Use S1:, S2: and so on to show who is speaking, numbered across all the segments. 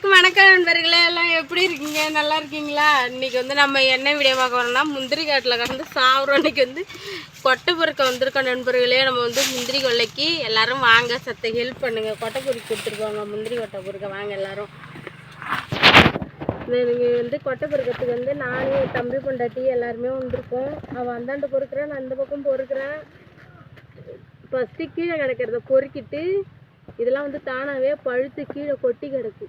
S1: எல்லாருக்கும் வணக்கம் நண்பர்களே எல்லாம் எப்படி இருக்கீங்க நல்லா இருக்கீங்களா இன்னைக்கு வந்து நம்ம என்ன வீடியோ பார்க்க வரோம்னா முந்திரி காட்டில் கடந்து சாப்பிட்றோம் இன்றைக்கி வந்து கொட்டை பொறுக்க வந்திருக்கோம் நண்பர்களே நம்ம வந்து முந்திரி கொல்லைக்கு எல்லோரும் வாங்க சத்தை ஹெல்ப் பண்ணுங்க கொட்டை பொறுக்கி கொடுத்துருக்கோங்க முந்திரி கொட்டை பொறுக்க வாங்க எல்லோரும் நீங்கள் வந்து கொட்டை பொறுக்கிறதுக்கு வந்து நானும் தம்பி பொண்டாட்டி எல்லாருமே வந்திருக்கோம் அவன் அந்தாண்டு பொறுக்கிறேன் நான் அந்த பக்கம் பொறுக்கிறேன் ஃபஸ்ட்டு கீழே கிடக்கிறத பொறுக்கிட்டு இதெல்லாம் வந்து தானாகவே பழுத்து கீழே கொட்டி கிடக்கு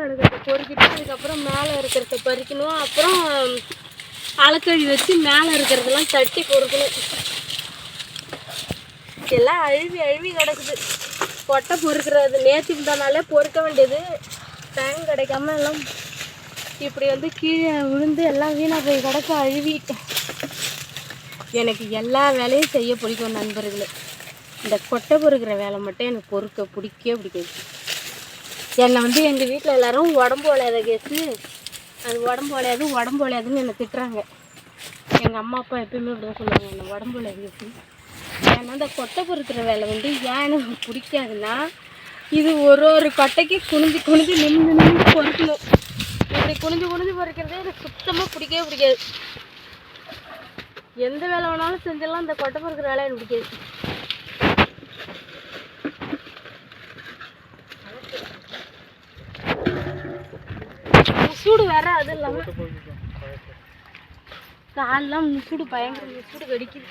S1: வரைக்கும் எடுக்கிறது பொறுக்கிட்டு அதுக்கப்புறம் மேலே இருக்கிறத பறிக்கணும் அப்புறம் அலக்கழி வச்சு மேலே இருக்கிறதெல்லாம் தட்டி பொறுக்கணும் எல்லாம் அழுவி அழுவி கிடக்குது கொட்டை பொறுக்கிறது நேற்று இருந்தாலே பொறுக்க வேண்டியது டைம் கிடைக்காம எல்லாம் இப்படி வந்து கீழே விழுந்து எல்லாம் வீணாக போய் கிடக்க அழுவி எனக்கு எல்லா வேலையும் செய்ய பிடிக்கும் நண்பர்களே இந்த கொட்டை பொறுக்கிற வேலை மட்டும் எனக்கு பொறுக்க பிடிக்கவே பிடிக்காது என்னை வந்து எங்கள் வீட்டில் எல்லோரும் உடம்பு ஒழையாத கேஸு அது உடம்பு ஒழையாது உடம்பு ஒழையாதுன்னு என்னை திட்டுறாங்க எங்கள் அம்மா அப்பா எப்பயுமே இப்படி தான் சொல்லுவாங்க என்னை உடம்பு ஒழையாது கேஸு ஏன்னா அந்த கொட்டை பொறுக்கிற வேலை வந்து ஏன் எனக்கு பிடிக்காதுன்னா இது ஒரு ஒரு கொட்டைக்கு குனிஞ்சு குனிஞ்சு நிமிந்து நிமிந்து பொறுக்கணும் இப்படி குனிஞ்சு குனிஞ்சு பொறுக்கிறதே எனக்கு சுத்தமாக பிடிக்கவே பிடிக்காது எந்த வேலை வேணாலும் செஞ்சிடலாம் அந்த கொட்டை பொறுக்கிற வேலை எனக்கு பிடிக்காது சூடு வேற அது இல்லாமல் காலெலாம் சூடு பயங்கர சூடு கடிக்குது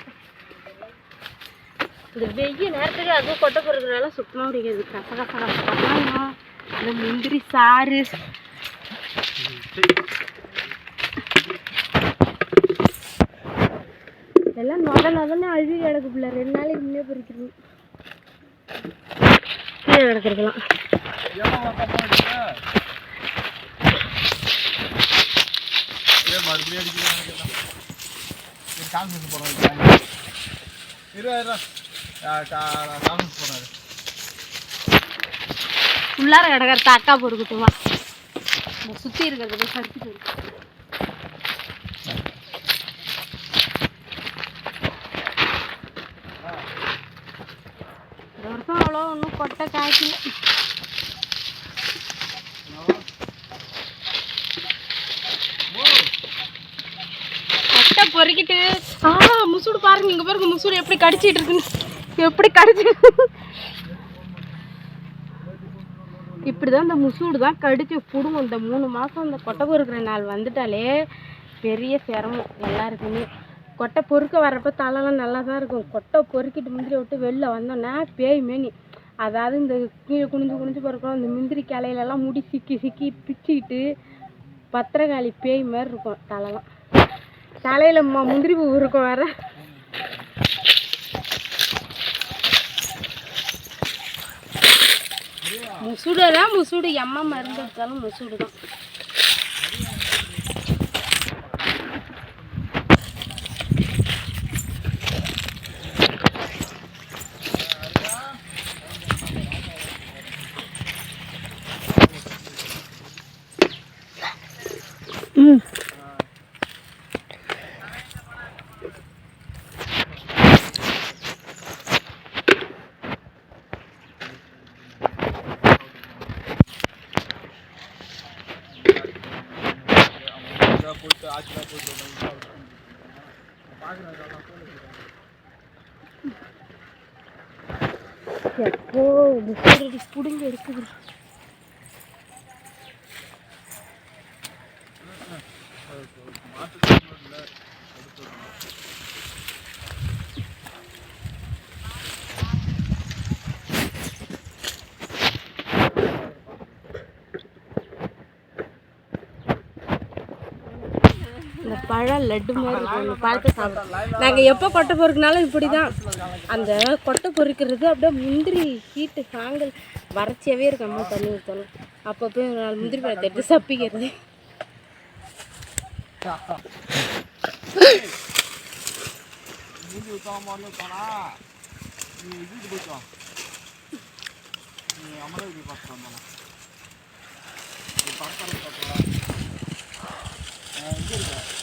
S1: இந்த வெயில் நேரத்துக்கு அதுவும் கொட்டை பொறுக்கிறனால சுத்தமாக பிடிக்காது கச கச கசப்பாக இந்த முந்திரி சாறு எல்லாம் நொத நொதன்னு அழுகி கிடக்கு பிள்ளை ரெண்டு நாளைக்கு முன்னே பொறிக்கிறது கீழே கிடக்கிறதுலாம் மறுபடியும் அடிக்கலாம் கான்ஃபரன்ஸ் போகிறோம் இருபதாயிரம் கான்ஃபரன்ஸ் போகிறாரு உள்ளார கிடக்கிற அக்கா பொறுக்கட்டுமா சுற்றி இருக்கிறது சர்க்கிட்டு இருக்கு வருஷம் அவ்வளோ ஒன்றும் கொட்டை காய்க்கல வரைக்கிட்டு ஆ முசுடு பாருங்க இங்கே பாருங்க முசூடு எப்படி கடிச்சிட்டு இருக்குன்னு எப்படி கடிச்சு இப்படி தான் இந்த முசூடு தான் கடிச்சு பிடுங்கும் இந்த மூணு மாதம் இந்த கொட்டை பொறுக்கிற நாள் வந்துட்டாலே பெரிய சிரமம் எல்லாருக்குமே கொட்டை பொறுக்க வர்றப்ப தலைலாம் நல்லா தான் இருக்கும் கொட்டை பொறுக்கிட்டு முந்திரி விட்டு வெளில வந்தோன்னா பேய் மேனி அதாவது இந்த கீழே குனிஞ்சு குனிஞ்சு பொறுக்கலாம் இந்த முந்திரி கிளையிலலாம் முடி சிக்கி சிக்கி பிச்சுக்கிட்டு பத்திரகாளி பேய் மாதிரி இருக்கும் தலைலாம் தலையில் முந்திரி பூ இருக்கும் வேற முசுடு தான் முசுடு எம்மா மருந்து வச்சாலும் முசுடுதான் தான் போட்டு ஆச்சுலாம் போட்டு பார்க்குறேன் பிடிங்க இருக்குது அழகாக லட்டு மாதிரி ஒன்று பார்த்து சாப்பிடுவோம் நாங்கள் எப்போ கொட்டை பொறுக்கினாலும் இப்படி தான் அந்த கொட்டை பொறுக்கிறது அப்படியே முந்திரி ஹீட்டு சாங்கல் வறட்சியாகவே இருக்கு அம்மா தண்ணி ஊற்றணும் அப்போ போய் ஒரு நாள் முந்திரி பழத்தை எடுத்து சப்பிக்கிறது Thank you.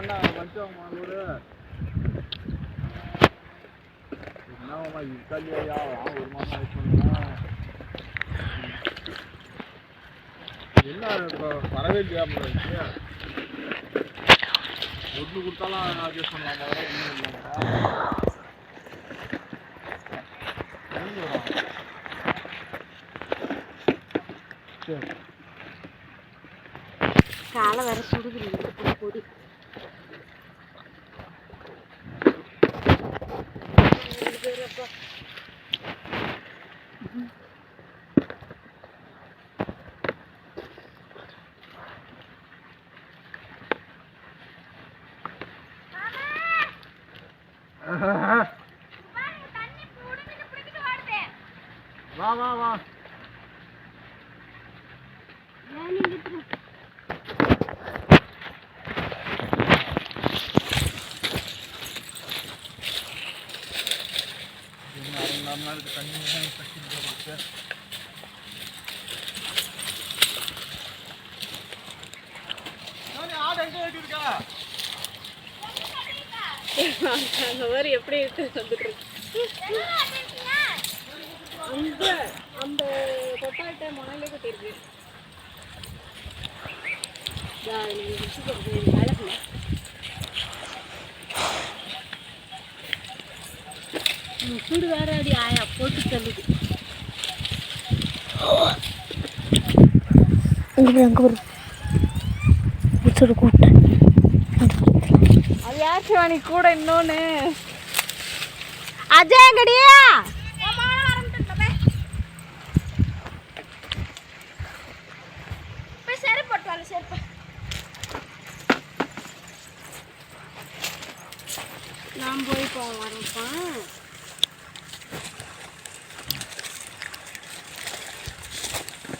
S1: అన్న మంచిగా మా ఊరు ఉన్నామమ్మా ఇంకా లేదా ఊరు మామ వేసుకున్నా எல்லாரும் கொடுத்தாலும் நான் யூஸ் பண்ணலாம் தவிர காலை வர சுடுது பொடி дерева. அந்த மாதிரி எப்படி இருக்கு வந்துட்டு அந்த அந்த பொட்டாட்ட மணலே கட்டிருக்கு அழகு சுடு வேற அடி ஆயா போட்டு தள்ளுது அங்கே அங்கே வரும் கூட்ட யார் கூட இன்னொன்னு அஜய் எங்கடியா நான் போய் போவோம் வரப்பான்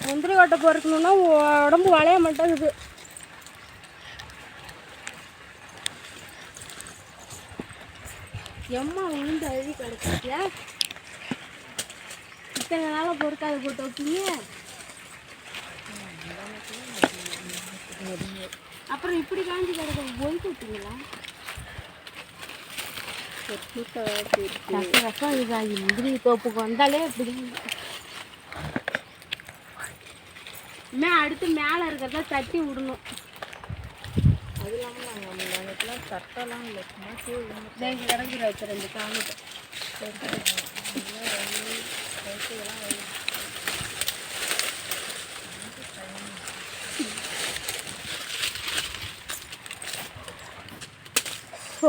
S1: முந்திரி கொட்டை பொறுக்கணும்னா உடம்பு வளைய மாட்டேங்குது எம்மா உளுந்து அழுதி கிடச்சிட்டியா இத்தனை நாளாக பொறுக்காது போட்டு வைக்கீங்க அப்புறம் இப்படி காஞ்சி கிடக்க போய் விட்டீங்களா ரசம் இதாகி முந்திரி தோப்புக்கு வந்தாலே இப்படி இனிமே அடுத்து மேலே இருக்கிறத தட்டி விடணும் சட்டம்லாம் இல்லை சும்மா வச்சு ரெண்டு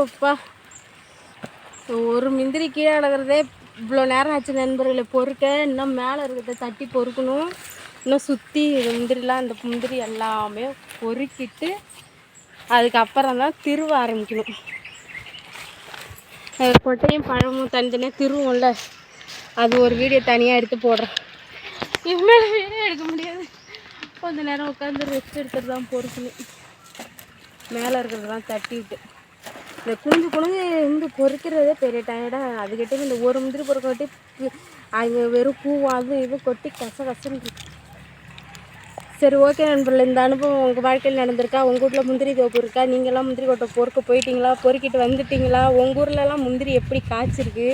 S1: அப்பா ஒரு மிந்திரி கீழே அழகிறதே இவ்வளோ நேரம் ஆச்சு நண்பர்களை பொறுக்க இன்னும் மேலே இருக்கிறத தட்டி பொறுக்கணும் இன்னும் சுற்றி முந்திரிலாம் அந்த முந்திரி எல்லாமே பொறுக்கிட்டு அதுக்கப்புறம் தான் திருவ ஆரம்பிக்கணும் கொட்டையும் பழமும் தனித்தனியாக திருவும்ல அது ஒரு வீடியோ தனியாக எடுத்து போடுறேன் இனிமேல் வீடியோ எடுக்க முடியாது கொஞ்ச நேரம் உட்காந்து ரெஸ்ட் எடுத்துகிட்டு தான் பொறுக்கணும் மேலே இருக்கிறதெல்லாம் தட்டிட்டு இந்த குளிஞ்சு குளிஞ்சு இருந்து பொறுக்கிறதே பெரிய டயர்டாக அதுக்கிட்டே இந்த ஒரு முந்திரி பொறுக்க கொட்டி அங்கே வெறும் பூவாக இது கொட்டி கச கசன்னு சரி ஓகே நண்பர்கள் இந்த அனுபவம் உங்கள் வாழ்க்கையில் நடந்திருக்கா உங்கள் வீட்டில் முந்திரி தோப்பு இருக்கா நீங்களாம் முந்திரி கொட்டை பொறுக்க போயிட்டீங்களா பொறுக்கிட்டு வந்துட்டிங்களா உங்கள் ஊர்லலாம் முந்திரி எப்படி காய்ச்சிருக்கு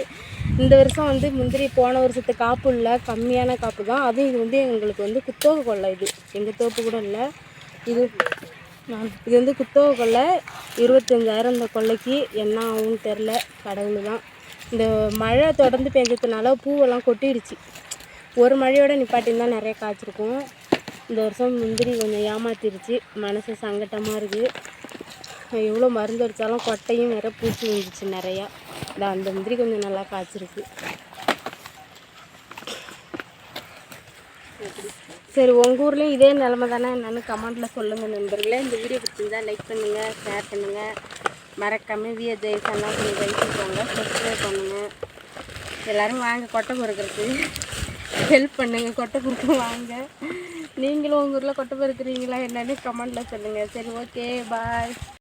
S1: இந்த வருஷம் வந்து முந்திரி போன வருஷத்து காப்பு இல்லை கம்மியான காப்பு தான் அதுவும் இது வந்து எங்களுக்கு வந்து குத்தோக கொள்ளை இது எங்கள் தோப்பு கூட இல்லை இது இது வந்து குத்தோக கொள்ளை இருபத்தஞ்சாயிரம் இந்த கொள்ளைக்கு என்ன ஆகும்னு தெரில கடவுள் தான் இந்த மழை தொடர்ந்து பெஞ்சதுனால பூவெல்லாம் கொட்டிடுச்சு ஒரு மழையோட நிப்பாட்டின்னு தான் நிறைய காய்ச்சிருக்கும் இந்த வருஷம் முந்திரி கொஞ்சம் ஏமாத்திருச்சு மனசு சங்கட்டமாக இருக்குது எவ்வளோ மருந்து அடித்தாலும் கொட்டையும் வேற பூச்சி விழுந்துச்சு நிறையா இந்த அந்த முந்திரி கொஞ்சம் நல்லா காய்ச்சிருக்கு சரி உங்கள் ஊர்லேயும் இதே நிலமை தானே என்னென்னு கமெண்ட்டில் சொல்லுங்கள் நண்பர்களே இந்த வீடியோ பிடிச்சிருந்தா லைக் பண்ணுங்கள் ஷேர் பண்ணுங்கள் மறக்காமல் விஏ ஜெய்சன்லாம் கொஞ்சம் வைச்சுக்கோங்க சப்ஸ்கிரைப் பண்ணுங்கள் எல்லோரும் வாங்க கொட்டை பொறுக்கிறதுக்கு ஹெல்ப் பண்ணுங்கள் கொட்டை கொடுக்க வாங்க நீங்களும் உங்கள் ஊரில் கொட்டை பொறுக்கிறீங்களா என்னென்னு கமெண்டில் சொல்லுங்கள் சரி ஓகே பாய்